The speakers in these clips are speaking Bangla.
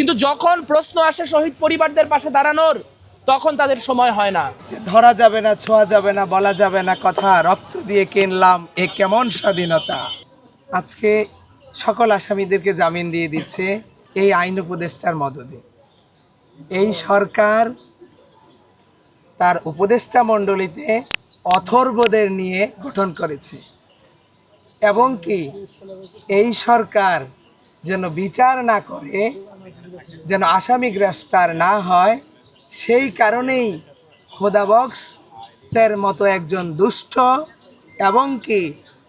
কিন্তু যখন প্রশ্ন আসে শহীদ পরিবারদের পাশে দাঁড়ানোর, তখন তাদের সময় হয় না। ধরা যাবে না, ছোঁয়া যাবে না, বলা যাবে না কথা, রক্ত দিয়ে কিনলাম, এ কেমন স্বাধীনতা? আজকে সকল আসামিদেরকে জামিন দিয়ে দিচ্ছে এই আইন উপদেষ্টার মদদে। এই সরকার তার উপদেষ্টা মণ্ডলীতে অথর্বদের নিয়ে গঠন করেছে। এবং কি, এই সরকার যেন বিচার না করে যেন আসামি গ্রেফতার না হয়, সেই কারণেই খোদাবক্সের মতো একজন দুষ্ট এবং কি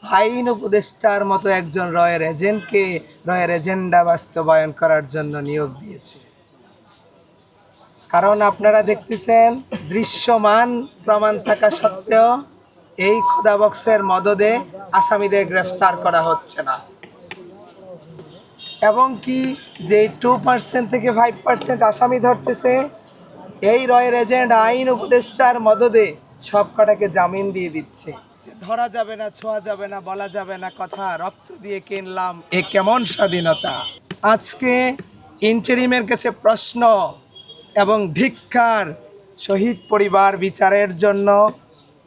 আইন উপদেষ্টার মতো একজন রয়ের এজেন্টকে রয়ের এজেন্ডা বাস্তবায়ন করার জন্য নিয়োগ দিয়েছে। কারণ আপনারা দেখতেছেন, দৃশ্যমান প্রমাণ থাকা সত্ত্বেও এই খোদাবক্সের মদদে আসামিদের গ্রেফতার করা হচ্ছে না। এবং কি যে টু পার্সেন্ট থেকে ফাইভ পার্সেন্ট আসামি ধরতেছে, এই রয়ের এজেন্ট, আইন উপদেষ্টার মদদে সব কটাকে জামিন দিয়ে দিচ্ছে। ধরা যাবে না, ছোঁয়া যাবে না, বলা যাবে না, কথা রক্ত দিয়ে কিনলাম, এ কেমন স্বাধীনতা? আজকে ইন্টারিমের কাছে প্রশ্ন এবং ধিক্ষার শহীদ পরিবার বিচারের জন্য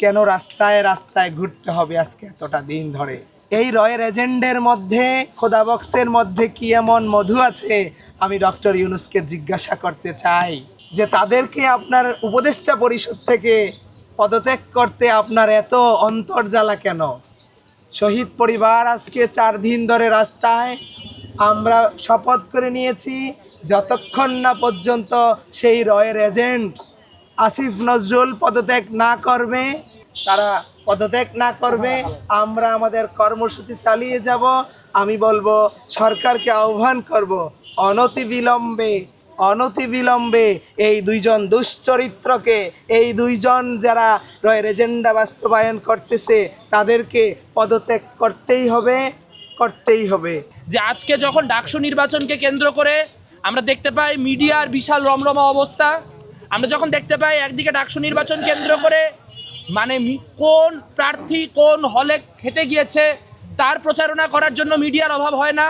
কেন রাস্তায় রাস্তায় ঘুরতে হবে আজকে এতটা দিন ধরে? এই রয়ের এজেন্ডের মধ্যে খোদাবক্সের মধ্যে কি এমন মধু আছে? আমি ডক্টর ইউনুসকে জিজ্ঞাসা করতে চাই যে তাদেরকে আপনার উপদেষ্টা পরিষদ থেকে পদত্যাগ করতে আপনার এত অন্তর্জালা কেন? শহীদ পরিবার আজকে চার দিন ধরে রাস্তায়, আমরা শপথ করে নিয়েছি, যতক্ষণ না পর্যন্ত সেই রয়ের এজেন্ট আসিফ নজরুল পদত্যাগ না করবে তারা পদত্যাগ না করবে, আমরা আমাদের কর্মসূচি চালিয়ে যাব। আমি বলব, সরকারকে আহ্বান করব, অনতি বিলম্বে অনতি বিলম্বে এই দুইজন দুশ্চরিত্রকে, এই দুইজন যারা রয়ের এজেন্ডা বাস্তবায়ন করতেছে, তাদেরকে পদত্যাগ করতেই হবে করতেই হবে। যে আজকে যখন ডাকসু নির্বাচনকে কেন্দ্র করে আমরা দেখতে পাই মিডিয়ার বিশাল রমরমা অবস্থা, আমরা যখন দেখতে পাই একদিকে ডাকসু নির্বাচন কেন্দ্র করে মানে কোন প্রার্থী কোন হলে খেটে গিয়েছে, তার প্রচারণা করার জন্য মিডিয়ার অভাব হয় না।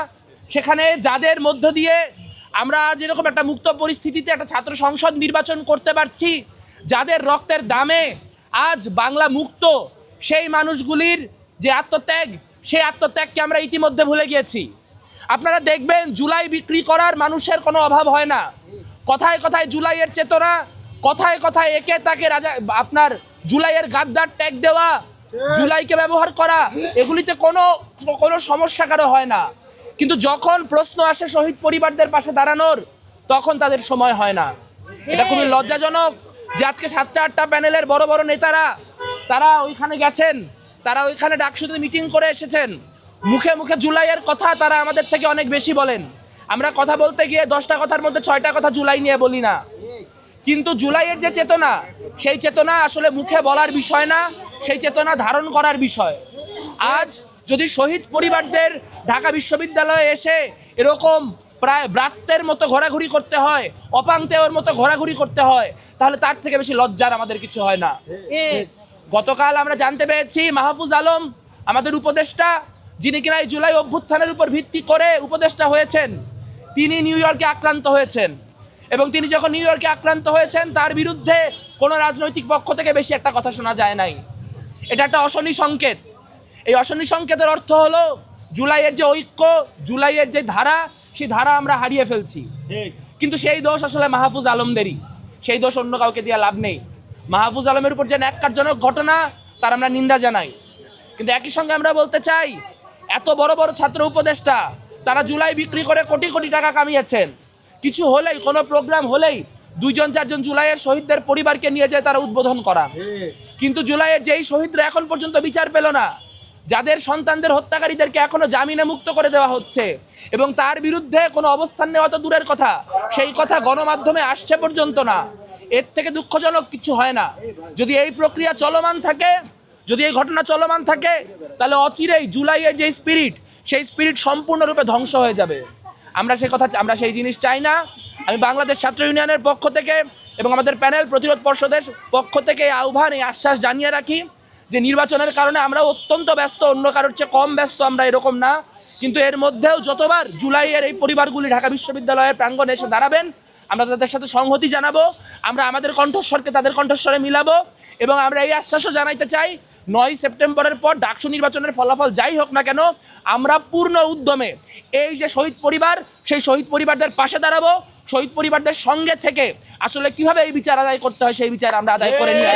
সেখানে যাদের মধ্য দিয়ে আমরা যেরকম একটা মুক্ত পরিস্থিতিতে একটা ছাত্র সংসদ নির্বাচন করতে পারছি, যাদের রক্তের দামে আজ বাংলা মুক্ত, সেই মানুষগুলির যে আত্মত্যাগ, সেই আত্মত্যাগকে আমরা ইতিমধ্যে ভুলে গিয়েছি। আপনারা দেখবেন জুলাই বিক্রি করার মানুষের কোনো অভাব হয় না। কথায় কথায় জুলাইয়ের চেতনা, কথায় কথায় একে তাকে রাজা আপনার জুলাইয়ের গাদ্দার ট্যাগ দেওয়া জুলাইকে ব্যবহার করা এগুলিতে কোনো কোনো সমস্যা কারও হয় না। কিন্তু যখন প্রশ্ন আসে শহীদ পরিবারদের পাশে দাঁড়ানোর তখন তাদের সময় হয় না। এটা খুবই লজ্জাজনক যে আজকে সাতটা আটটা প্যানেলের বড় বড় নেতারা তারা ওইখানে গেছেন তারা ওইখানে ডাকসুতে মিটিং করে এসেছেন। মুখে মুখে জুলাইয়ের কথা তারা আমাদের থেকে অনেক বেশি বলেন। আমরা কথা বলতে গিয়ে দশটা কথার মধ্যে ছয়টা কথা জুলাই নিয়ে বলি না। কিন্তু জুলাইয়ের যে চেতনা সেই চেতনা আসলে মুখে বলার বিষয় না সেই চেতনা ধারণ করার বিষয়। আজ যদি শহীদ পরিবারদের ঢাকা বিশ্ববিদ্যালয়ে এসে এরকম প্রায় ব্রাত্যের মতো ঘোরাঘুরি করতে হয় অপাংতেয়র মতো ঘোরাঘুরি করতে হয় তাহলে তার থেকে বেশি লজ্জার আমাদের কিছু হয় না। গতকাল আমরা জানতে পেরেছি মাহফুজ আলম আমাদের উপদেষ্টা যিনি কিনা এই জুলাই অভ্যুত্থানের উপর ভিত্তি করে উপদেষ্টা হয়েছেন তিনি নিউ ইয়র্কে আক্রান্ত হয়েছেন। এবং তিনি যখন নিউ ইয়র্কে আক্রান্ত হয়েছেন তার বিরুদ্ধে কোনো রাজনৈতিক পক্ষ থেকে বেশি একটা কথা শোনা যায় নাই। এটা একটা অশনি সংকেত। এই অশনি সংকেতের অর্থ হলো জুলাইয়ের যে ঐক্য জুলাইয়ের যে ধারা সেই ধারা আমরা হারিয়ে ফেলছি। কিন্তু সেই দোষ আসলে মাহফুজ আলমদেরই। সেই দোষ অন্য কাউকে দিয়ে লাভ নেই। মাহফুজ আলমের উপর যে ন্যাক্কারজনক ঘটনা তার আমরা নিন্দা জানাই। কিন্তু একই সঙ্গে আমরা বলতে চাই এত বড় বড় ছাত্র উপদেষ্টা তারা জুলাই বিক্রি করে কোটি কোটি টাকা কামিয়েছেন। কিছু হলেই, কোনো প্রোগ্রাম হলেই দুইজন, চারজন জুলাইয়ের শহীদদের পরিবারকে নিয়ে যায় তারা উদ্বোধন করা। কিন্তু জুলাইয়ের যেই শহীদরা এখন পর্যন্ত বিচার পেল না, যাদের সন্তানদের হত্যাকারীদেরকে এখনও জামিনে মুক্ত করে দেওয়া হচ্ছে এবং তার বিরুদ্ধে কোনো অবস্থান নেওয়া তো দূরের কথা, সেই কথা গণমাধ্যমে আসছে পর্যন্ত না। এর থেকে দুঃখজনক কিছু হয় না। যদি এই প্রক্রিয়া চলমান থাকে, যদি এই ঘটনা চলমান থাকে, তাহলে অচিরেই জুলাইয়ের যে স্পিরিট সেই স্পিরিট সম্পূর্ণরূপে ধ্বংস হয়ে যাবে। আমরা সেই কথা আমরা সেই জিনিস চাই না। আমি বাংলাদেশ ছাত্র ইউনিয়নের পক্ষ থেকে এবং আমাদের প্যানেল প্রতিরোধ পর্ষদের পক্ষ থেকে আহ্বান, এই আশ্বাস জানিয়ে রাখি যে নির্বাচনের কারণে আমরা অত্যন্ত ব্যস্ত, অন্য কারোর চেয়ে কম ব্যস্ত আমরা এরকম না। কিন্তু এর মধ্যেও যতবার জুলাইয়ের এই পরিবারগুলি ঢাকা বিশ্ববিদ্যালয়ের প্রাঙ্গণে এসে দাঁড়াবেন, আমরা তাদের সাথে সংহতি জানাব, আমরা আমাদের কণ্ঠস্বরকে তাদের কণ্ঠস্বরে মিলাবো এবং আমরা এই আশ্বাসও জানাইতে চাই নয় সেপ্টেম্বরের পর ডাকসু নির্বাচনের ফলাফল যাই হোক না কেন, আমরা পূর্ণ উদ্যমে এই যে শহীদ পরিবার, সেই শহীদ পরিবারদের পাশে দাঁড়াবো। শহীদ পরিবারদের সঙ্গে থেকে আসলে কীভাবে এই বিচার আদায় করতে হয়, সেই বিচার আমরা আদায় করে নিয়ে